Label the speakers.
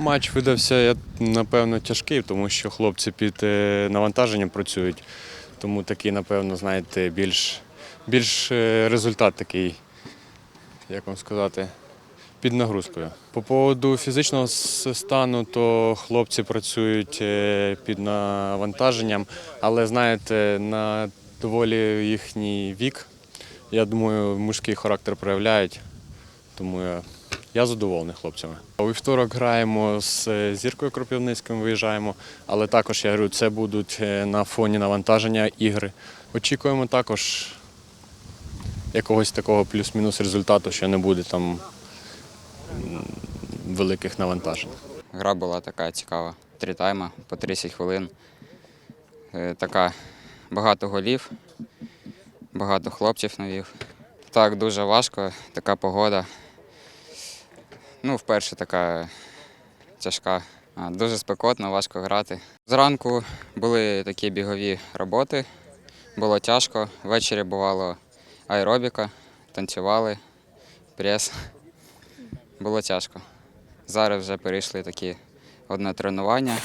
Speaker 1: Матч видався, напевно, тяжкий, тому що хлопці під е, навантаженням працюють. Тому такий, напевно, знаєте, більш, більш е, результат такий, як вам сказати, під нагрузкою. По поводу фізичного стану, то хлопці працюють е, під навантаженням, але знаєте, на доволі їхній вік, я думаю, мужський характер проявляють. Тому я, я задоволений хлопцями. У вівторок граємо з е, зіркою Кропивницьким, виїжджаємо, але також я говорю, це будуть е, на фоні навантаження ігри. Очікуємо також якогось такого плюс-мінус результату, що не буде там великих навантажень.
Speaker 2: Гра була така цікава. Три тайми по 30 хвилин. Е, Така багато голів, багато хлопців навів. Так, дуже важко, така погода. Ну, вперше така тяжка. Дуже спекотно, важко грати. Зранку були такі бігові роботи, було тяжко. Ввечері бувало аеробіка, танцювали, прес. Було тяжко. Зараз вже перейшли такі одне тренування.